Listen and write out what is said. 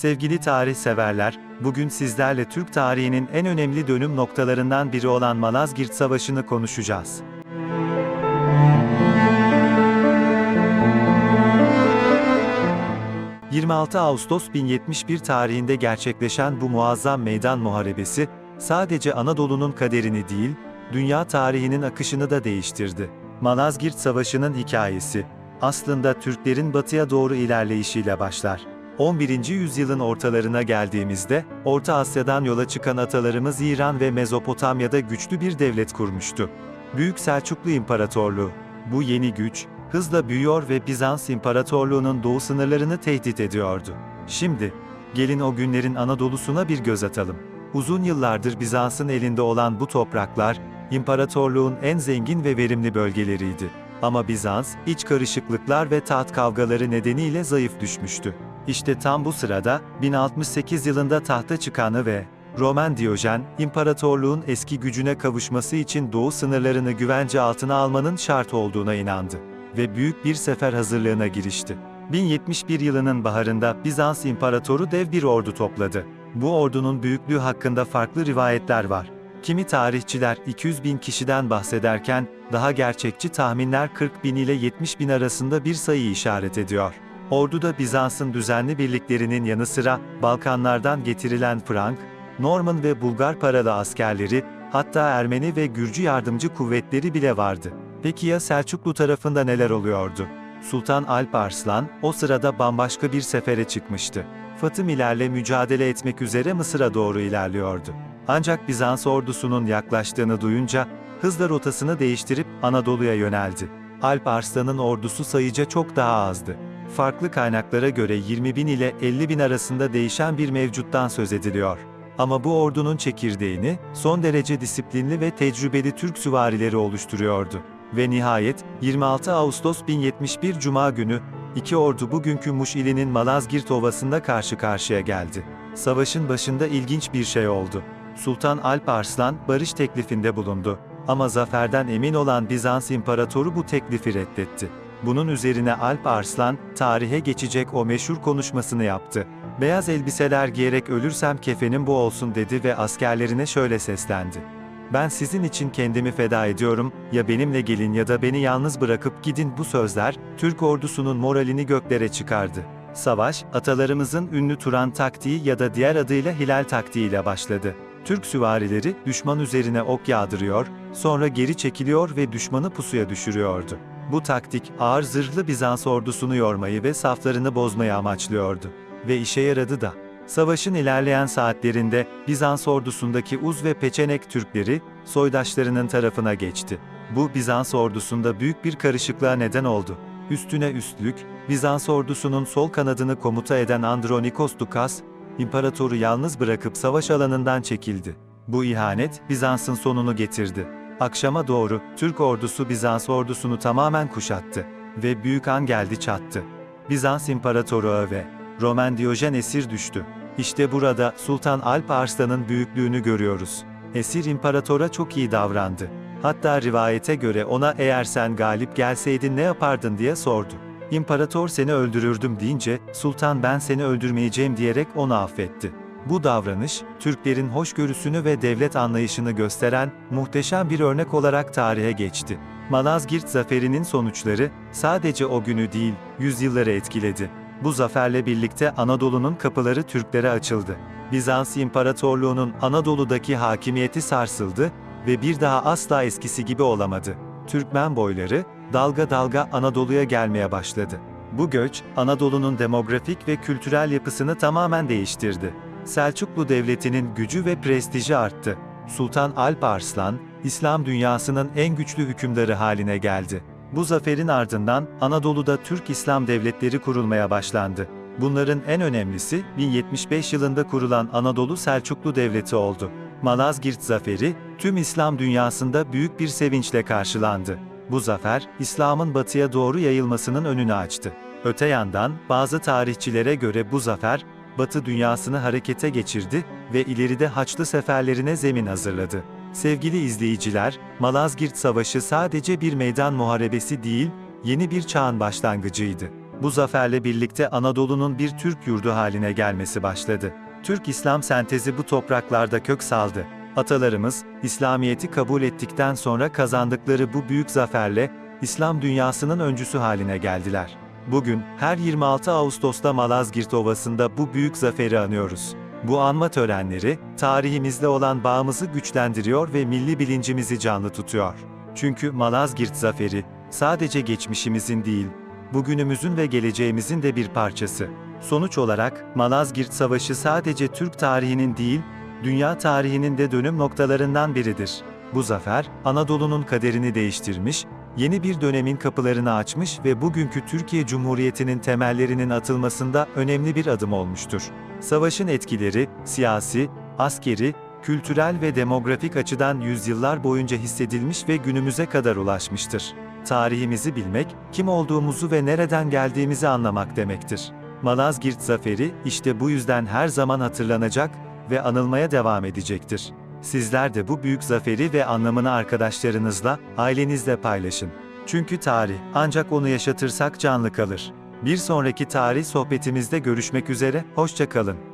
Sevgili tarih severler, bugün sizlerle Türk tarihinin en önemli dönüm noktalarından biri olan Malazgirt Savaşı'nı konuşacağız. ...26 Ağustos 1071 tarihinde gerçekleşen bu muazzam meydan muharebesi, sadece Anadolu'nun kaderini değil, dünya tarihinin akışını da değiştirdi. Malazgirt Savaşı'nın hikayesi, aslında Türklerin batıya doğru ilerleyişiyle başlar. 11. yüzyılın ortalarına geldiğimizde, Orta Asya'dan yola çıkan atalarımız İran ve Mezopotamya'da güçlü bir devlet kurmuştu. Büyük Selçuklu İmparatorluğu. Bu yeni güç, hızla büyüyor ve Bizans İmparatorluğu'nun doğu sınırlarını tehdit ediyordu. Şimdi, gelin o günlerin Anadolu'suna bir göz atalım. Uzun yıllardır Bizans'ın elinde olan bu topraklar, imparatorluğun en zengin ve verimli bölgeleriydi. Ama Bizans, iç karışıklıklar ve taht kavgaları nedeniyle zayıf düşmüştü. İşte tam bu sırada, 1068 yılında tahta çıkanı ve Roman Diyojen, imparatorluğun eski gücüne kavuşması için doğu sınırlarını güvence altına almanın şart olduğuna inandı ve büyük bir sefer hazırlığına girişti. 1071 yılının baharında Bizans imparatoru dev bir ordu topladı. Bu ordunun büyüklüğü hakkında farklı rivayetler var. Kimi tarihçiler 200 bin kişiden bahsederken, daha gerçekçi tahminler 40 bin ile 70 bin arasında bir sayı işaret ediyor. Orduda Bizans'ın düzenli birliklerinin yanı sıra, Balkanlardan getirilen Frank, Norman ve Bulgar paralı askerleri, hatta Ermeni ve Gürcü yardımcı kuvvetleri bile vardı. Peki ya Selçuklu tarafında neler oluyordu? Sultan Alp Arslan, o sırada bambaşka bir sefere çıkmıştı. Fatımilerle mücadele etmek üzere Mısır'a doğru ilerliyordu. Ancak Bizans ordusunun yaklaştığını duyunca, hızla rotasını değiştirip Anadolu'ya yöneldi. Alp Arslan'ın ordusu sayıca çok daha azdı. Farklı kaynaklara göre 20 bin ile 50 bin arasında değişen bir mevcuttan söz ediliyor. Ama bu ordunun çekirdeğini, son derece disiplinli ve tecrübeli Türk süvarileri oluşturuyordu. Ve nihayet, 26 Ağustos 1071 Cuma günü, iki ordu bugünkü Muş ilinin Malazgirt Ovası'nda karşı karşıya geldi. Savaşın başında ilginç bir şey oldu. Sultan Alp Arslan, barış teklifinde bulundu. Ama zaferden emin olan Bizans İmparatoru bu teklifi reddetti. Bunun üzerine Alp Arslan, tarihe geçecek o meşhur konuşmasını yaptı. Beyaz elbiseler giyerek ölürsem kefenim bu olsun dedi ve askerlerine şöyle seslendi. Ben sizin için kendimi feda ediyorum, ya benimle gelin ya da beni yalnız bırakıp gidin bu sözler, Türk ordusunun moralini göklere çıkardı. Savaş, atalarımızın ünlü Turan taktiği ya da diğer adıyla Hilal taktiğiyle başladı. Türk süvarileri, düşman üzerine ok yağdırıyor, sonra geri çekiliyor ve düşmanı pusuya düşürüyordu. Bu taktik, ağır zırhlı Bizans ordusunu yormayı ve saflarını bozmayı amaçlıyordu. Ve işe yaradı da. Savaşın ilerleyen saatlerinde, Bizans ordusundaki Uz ve Peçenek Türkleri, soydaşlarının tarafına geçti. Bu Bizans ordusunda büyük bir karışıklığa neden oldu. Üstüne üstlük, Bizans ordusunun sol kanadını komuta eden Andronikos Dukas, imparatoru yalnız bırakıp savaş alanından çekildi. Bu ihanet, Bizans'ın sonunu getirdi. Akşama doğru, Türk ordusu Bizans ordusunu tamamen kuşattı. Ve büyük an geldi çattı. Bizans imparatoru ve Roman Diyojen esir düştü. İşte burada Sultan Alp Arslan'ın büyüklüğünü görüyoruz. Esir imparatora çok iyi davrandı. Hatta rivayete göre ona eğer sen galip gelseydin ne yapardın diye sordu. İmparator seni öldürürdüm deyince, Sultan ben seni öldürmeyeceğim diyerek onu affetti. Bu davranış, Türklerin hoşgörüsünü ve devlet anlayışını gösteren, muhteşem bir örnek olarak tarihe geçti. Malazgirt zaferinin sonuçları, sadece o günü değil, yüzyılları etkiledi. Bu zaferle birlikte Anadolu'nun kapıları Türklere açıldı. Bizans İmparatorluğu'nun Anadolu'daki hakimiyeti sarsıldı ve bir daha asla eskisi gibi olamadı. Türkmen boyları, dalga dalga Anadolu'ya gelmeye başladı. Bu göç, Anadolu'nun demografik ve kültürel yapısını tamamen değiştirdi. Selçuklu Devleti'nin gücü ve prestiji arttı. Sultan Alp Arslan, İslam dünyasının en güçlü hükümdarı haline geldi. Bu zaferin ardından Anadolu'da Türk İslam devletleri kurulmaya başlandı. Bunların en önemlisi 1075 yılında kurulan Anadolu Selçuklu Devleti oldu. Malazgirt zaferi tüm İslam dünyasında büyük bir sevinçle karşılandı. Bu zafer İslam'ın batıya doğru yayılmasının önünü açtı. Öte yandan bazı tarihçilere göre bu zafer Batı dünyasını harekete geçirdi ve ileride Haçlı seferlerine zemin hazırladı. Sevgili izleyiciler, Malazgirt Savaşı sadece bir meydan muharebesi değil, yeni bir çağın başlangıcıydı. Bu zaferle birlikte Anadolu'nun bir Türk yurdu haline gelmesi başladı. Türk-İslam sentezi bu topraklarda kök saldı. Atalarımız, İslamiyet'i kabul ettikten sonra kazandıkları bu büyük zaferle, İslam dünyasının öncüsü haline geldiler. Bugün, her 26 Ağustos'ta Malazgirt Ovası'nda bu büyük zaferi anıyoruz. Bu anma törenleri, tarihimizle olan bağımızı güçlendiriyor ve milli bilincimizi canlı tutuyor. Çünkü Malazgirt Zaferi, sadece geçmişimizin değil, bugünümüzün ve geleceğimizin de bir parçası. Sonuç olarak, Malazgirt Savaşı sadece Türk tarihinin değil, dünya tarihinin de dönüm noktalarından biridir. Bu zafer, Anadolu'nun kaderini değiştirmiş, yeni bir dönemin kapılarını açmış ve bugünkü Türkiye Cumhuriyeti'nin temellerinin atılmasında önemli bir adım olmuştur. Savaşın etkileri, siyasi, askeri, kültürel ve demografik açıdan yüzyıllar boyunca hissedilmiş ve günümüze kadar ulaşmıştır. Tarihimizi bilmek, kim olduğumuzu ve nereden geldiğimizi anlamak demektir. Malazgirt Zaferi, işte bu yüzden her zaman hatırlanacak ve anılmaya devam edecektir. Sizler de bu büyük zaferi ve anlamını arkadaşlarınızla, ailenizle paylaşın. Çünkü tarih, ancak onu yaşatırsak canlı kalır. Bir sonraki tarih sohbetimizde görüşmek üzere, hoşça kalın.